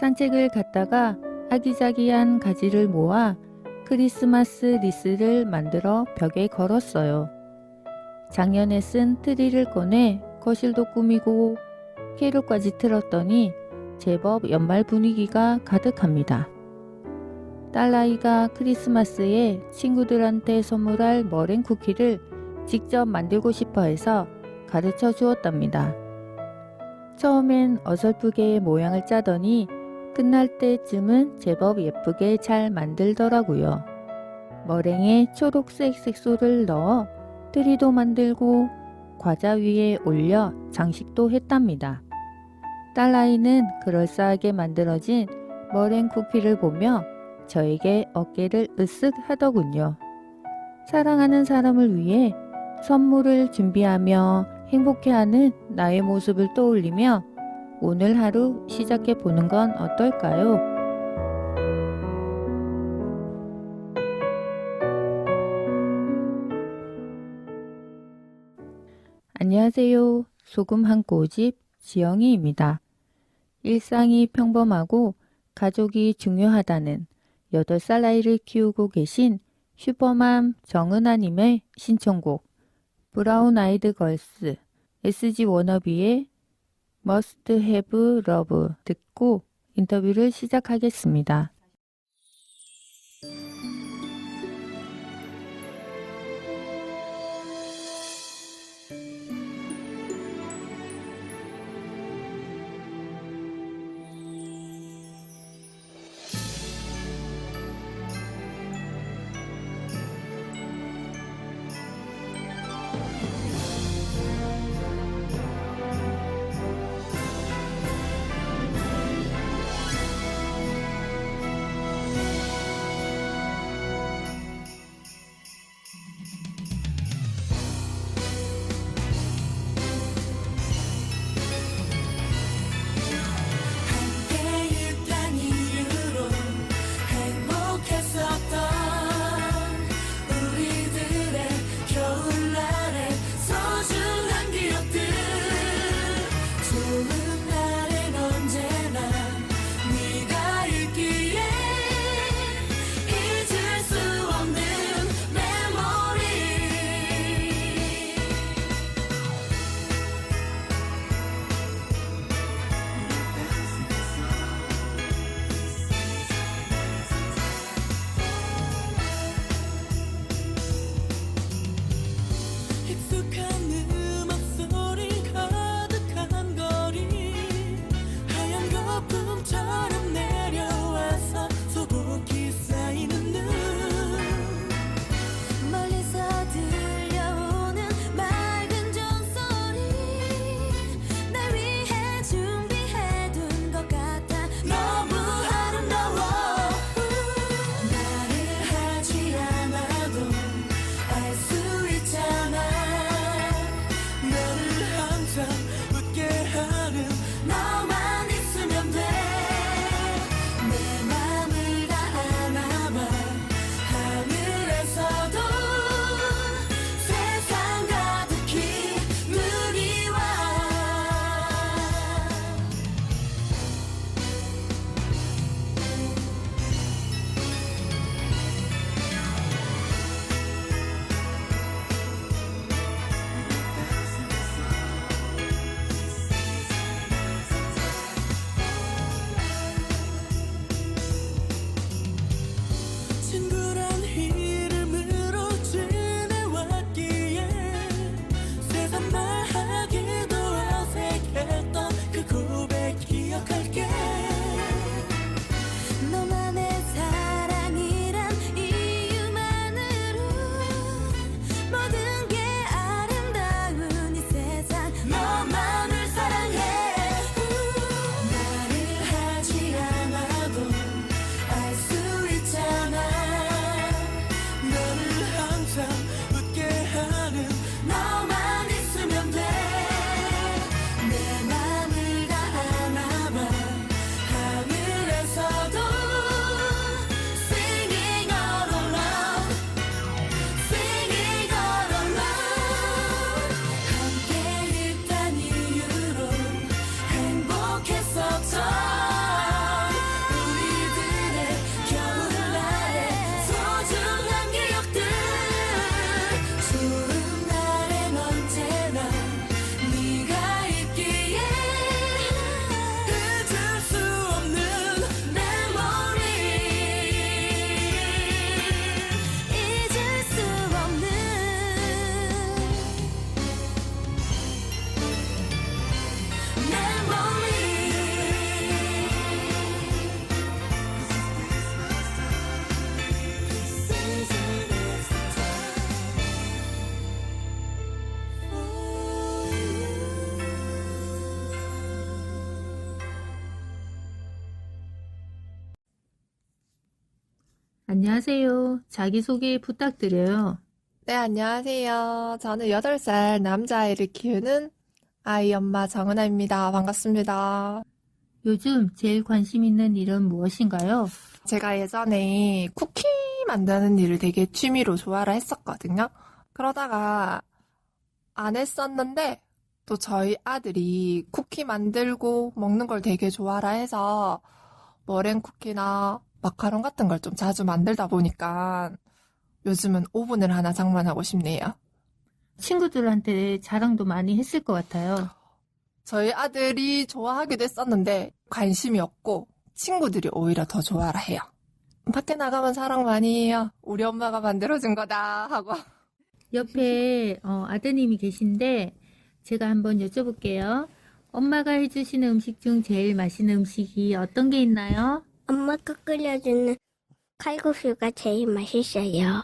산책을 갔다가 아기자기한 가지를 모아 크리스마스 리스를 만들어 벽에 걸었어요. 작년에 쓴 트리를 꺼내 거실도 꾸미고 캐롤까지 틀었더니 제법 연말 분위기가 가득합니다. 딸아이가 크리스마스에 친구들한테 선물할 머랭 쿠키를 직접 만들고 싶어 해서 가르쳐 주었답니다. 처음엔 어설프게 모양을 짜더니 끝날 때쯤은 제법 예쁘게 잘 만들더라고요. 머랭에 초록색 색소를 넣어 트리도 만들고 과자 위에 올려 장식도 했답니다. 딸아이는 그럴싸하게 만들어진 머랭 쿠키를 보며 저에게 어깨를 으쓱 하더군요. 사랑하는 사람을 위해 선물을 준비하며 행복해하는 나의 모습을 떠올리며 오늘 하루 시작해 보는 건 어떨까요? 안녕하세요. 소금 한 꼬집 지영이입니다. 일상이 평범하고 가족이 중요하다는 8살 아이를 키우고 계신 슈퍼맘 정은아님의 신청곡 브라운 아이드 걸스 SG 워너비의 Must Have Love 듣고 인터뷰를 시작하겠습니다. 안녕하세요. 자기소개 부탁드려요. 네, 안녕하세요. 저는 8살 남자아이를 키우는 아이 엄마 정은아입니다. 반갑습니다. 요즘 제일 관심 있는 일은 무엇인가요? 제가 예전에 쿠키 만드는 일을 되게 취미로 좋아를 했었거든요. 그러다가 안 했었는데 또 저희 아들이 쿠키 만들고 먹는 걸 되게 좋아라 해서 머랭 쿠키나 마카롱 같은 걸 좀 자주 만들다 보니까 요즘은 오븐을 하나 장만하고 싶네요. 친구들한테 자랑도 많이 했을 것 같아요. 저희 아들이 좋아하기도 했었는데 관심이 없고 친구들이 오히려 더 좋아라 해요. 밖에 나가면 사랑 많이 해요. 우리 엄마가 만들어준 거다 하고. 옆에 어, 아드님이 계신데 제가 한번 여쭤볼게요. 엄마가 해주시는 음식 중 제일 맛있는 음식이 어떤 게 있나요? 엄마가 끓여주는 칼국수가 제일 맛있어요.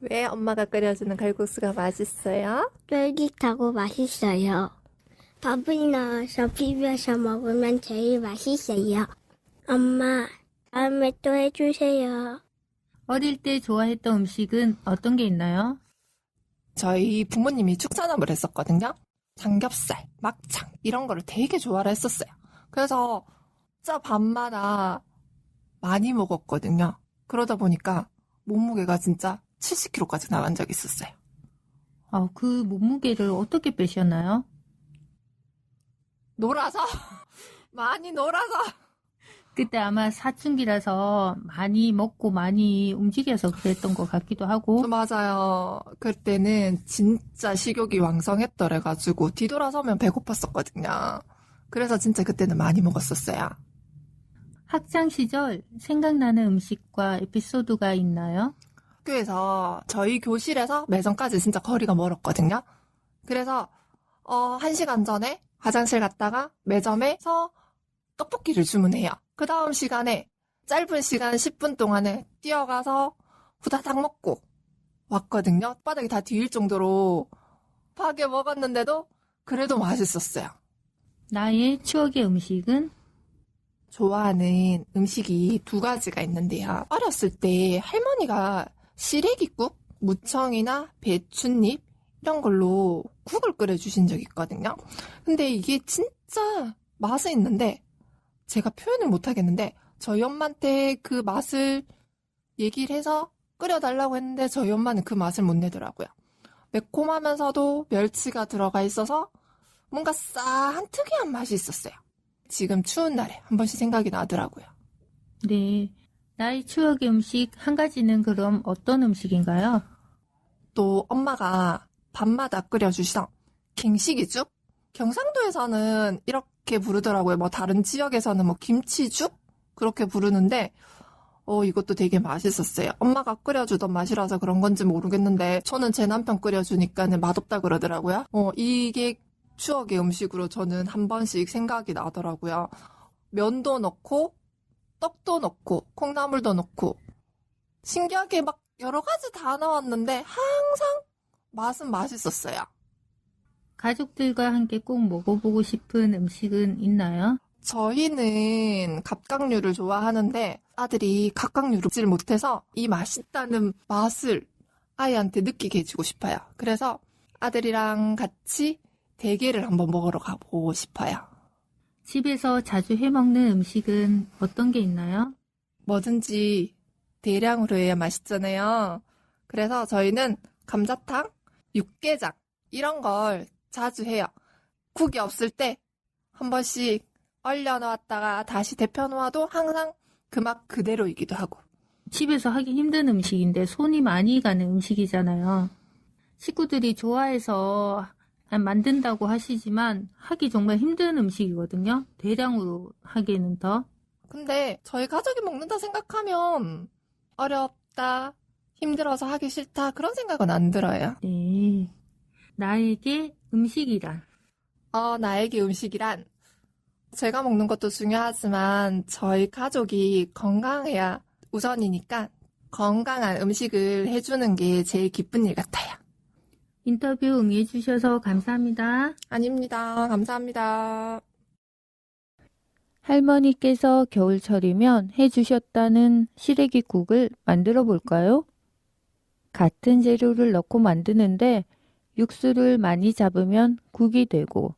왜 엄마가 끓여주는 칼국수가 맛있어요? 쫄깃하고 맛있어요. 밥을 넣어서 비벼서 먹으면 제일 맛있어요. 엄마, 다음에 또 해주세요. 어릴 때 좋아했던 음식은 어떤 게 있나요? 저희 부모님이 축산업을 했었거든요. 삼겹살, 막창 이런 거를 되게 좋아를 했었어요. 그래서 진짜 밤마다 많이 먹었거든요. 그러다 보니까 몸무게가 진짜 70kg까지 나간 적이 있었어요. 어, 그 몸무게를 어떻게 빼셨나요? 놀아서 많이 놀아서 그때 아마 사춘기라서 많이 먹고 많이 움직여서 그랬던 것 같기도 하고 맞아요. 그때는 진짜 식욕이 왕성했더래 가지고 뒤돌아서면 배고팠었거든요. 그래서 진짜 그때는 많이 먹었었어요. 학창 시절 생각나는 음식과 에피소드가 있나요? 학교에서 저희 교실에서 매점까지 진짜 거리가 멀었거든요. 그래서 어, 한 시간 전에 화장실 갔다가 매점에서 떡볶이를 주문해요. 그 다음 시간에 짧은 시간 10분 동안에 뛰어가서 후다닥 먹고 왔거든요. 바닥이 다 뒤일 정도로 파게 먹었는데도 그래도 맛있었어요. 나의 추억의 음식은 좋아하는 음식이 두 가지가 있는데요. 어렸을 때 할머니가 시래기국, 무청이나 배춧잎 이런 걸로 국을 끓여주신 적이 있거든요. 근데 이게 진짜 맛은 있는데 제가 표현을 못 하겠는데 저희 엄마한테 그 맛을 얘기를 해서 끓여달라고 했는데 저희 엄마는 그 맛을 못 내더라고요. 매콤하면서도 멸치가 들어가 있어서 뭔가 싸한 특이한 맛이 있었어요. 지금 추운 날에 한 번씩 생각이 나더라고요. 네 나의 추억의 음식 한 가지는 그럼 어떤 음식인가요? 또 엄마가 밤마다 끓여주시던 갱식이죽? 경상도에서는 이렇게 부르더라고요. 뭐 다른 지역에서는 뭐 김치죽? 그렇게 부르는데 어 이것도 되게 맛있었어요. 엄마가 끓여주던 맛이라서 그런 건지 모르겠는데 저는 제 남편 끓여주니까는 맛없다 그러더라고요. 어 이게 추억의 음식으로 저는 한 번씩 생각이 나더라고요. 면도 넣고 떡도 넣고 콩나물도 넣고 신기하게 막 여러 가지 다 나왔는데 항상 맛은 맛있었어요. 가족들과 함께 꼭 먹어보고 싶은 음식은 있나요? 저희는 갑각류를 좋아하는데 아들이 갑각류를 먹지를 못해서 이 맛있다는 맛을 아이한테 느끼게 해주고 싶어요. 그래서 아들이랑 같이 대게를 한번 먹으러 가보고 싶어요. 집에서 자주 해먹는 음식은 어떤 게 있나요? 뭐든지 대량으로 해야 맛있잖아요. 그래서 저희는 감자탕, 육개장 이런 걸 자주 해요. 국이 없을 때 한 번씩 얼려 놓았다가 다시 데펴 놓아도 항상 그 맛 그대로이기도 하고. 집에서 하기 힘든 음식인데 손이 많이 가는 음식이잖아요. 식구들이 좋아해서 만든다고 하시지만 하기 정말 힘든 음식이거든요. 대량으로 하기에는 더. 근데 저희 가족이 먹는다 생각하면 어렵다, 힘들어서 하기 싫다 그런 생각은 안 들어요. 네. 나에게 음식이란 어, 나에게 음식이란 제가 먹는 것도 중요하지만 저희 가족이 건강해야 우선이니까 건강한 음식을 해주는 게 제일 기쁜 일 같아요. 인터뷰 응해주셔서 감사합니다. 아닙니다. 감사합니다. 할머니께서 겨울철이면 해주셨다는 시래기국을 만들어 볼까요? 같은 재료를 넣고 만드는데 육수를 많이 잡으면 국이 되고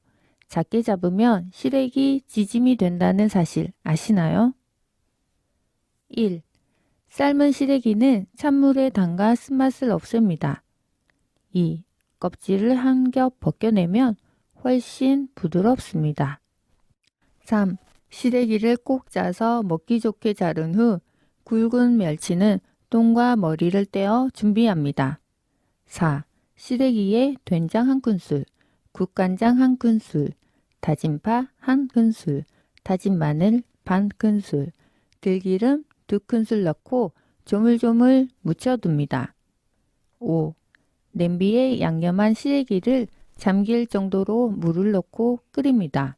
작게 잡으면 시래기 지짐이 된다는 사실 아시나요? 1. 삶은 시래기는 찬물에 담가 쓴맛을 없앱니다. 2. 껍질을 한 겹 벗겨내면 훨씬 부드럽습니다. 3. 시래기를 꼭 짜서 먹기 좋게 자른 후 굵은 멸치는 똥과 머리를 떼어 준비합니다. 4. 시래기에 된장 한 큰술, 국간장 한 큰술, 다진 파 한 큰술, 다진 마늘 반 큰술, 들기름 두 큰술 넣고 조물조물 묻혀둡니다. 5. 냄비에 양념한 시래기를 잠길 정도로 물을 넣고 끓입니다.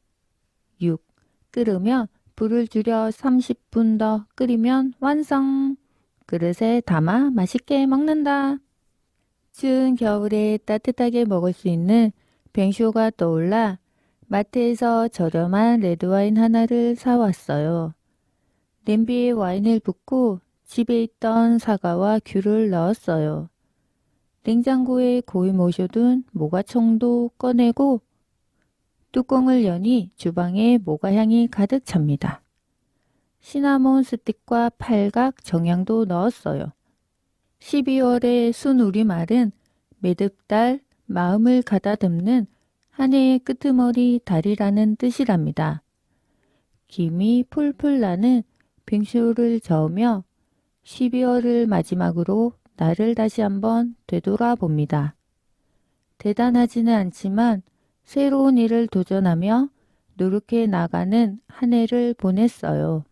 6. 끓으면 불을 줄여 30분 더 끓이면 완성! 그릇에 담아 맛있게 먹는다. 추운 겨울에 따뜻하게 먹을 수 있는 뱅쇼가 떠올라 마트에서 저렴한 레드와인 하나를 사왔어요. 냄비에 와인을 붓고 집에 있던 사과와 귤을 넣었어요. 냉장고에 고이 모셔둔 모가청도 꺼내고 뚜껑을 여니 주방에 모가향이 가득 찹니다. 시나몬 스틱과 팔각, 정향도 넣었어요. 12월의 순우리말은 매듭달, 마음을 가다듬는 한 해의 끄트머리 달이라는 뜻이랍니다. 김이 풀풀 나는 빙쇼를 저으며 12월을 마지막으로 나를 다시 한번 되돌아 봅니다. 대단하지는 않지만 새로운 일을 도전하며 노력해 나가는 한 해를 보냈어요.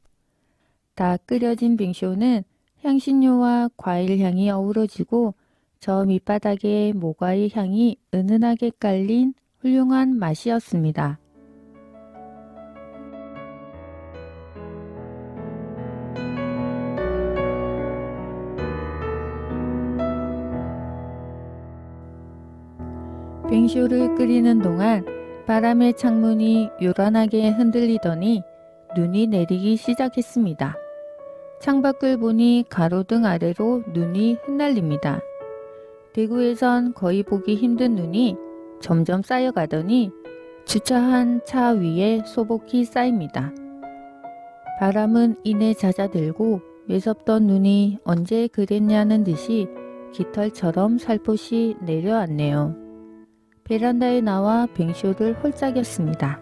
다 끓여진 빙쇼는 향신료와 과일 향이 어우러지고 저 밑바닥에 모과의 향이 은은하게 깔린 훌륭한 맛이었습니다. 빙쇼를 끓이는 동안 바람의 창문이 요란하게 흔들리더니 눈이 내리기 시작했습니다. 창밖을 보니 가로등 아래로 눈이 흩날립니다. 대구에선 거의 보기 힘든 눈이 점점 쌓여가더니 주차한 차 위에 소복히 쌓입니다. 바람은 이내 잦아들고 매섭던 눈이 언제 그랬냐는 듯이 깃털처럼 살포시 내려왔네요. 베란다에 나와 뱅쇼를 홀짝였습니다.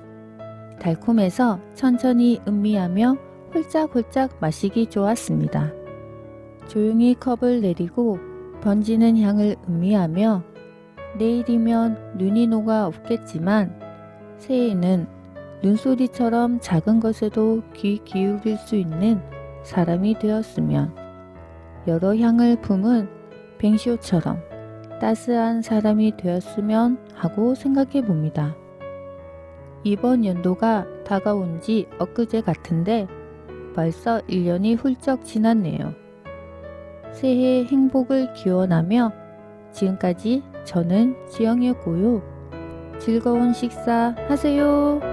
달콤해서 천천히 음미하며 홀짝홀짝 마시기 좋았습니다. 조용히 컵을 내리고 번지는 향을 음미하며 내일이면 눈이 녹아 없겠지만 새해에는 눈소리처럼 작은 것에도 귀 기울일 수 있는 사람이 되었으면 여러 향을 품은 뱅쇼처럼 따스한 사람이 되었으면 하고 생각해 봅니다. 이번 연도가 다가온 지 엊그제 같은데 벌써 1년이 훌쩍 지났네요. 새해 행복을 기원하며 지금까지 저는 지영이었고요. 즐거운 식사 하세요.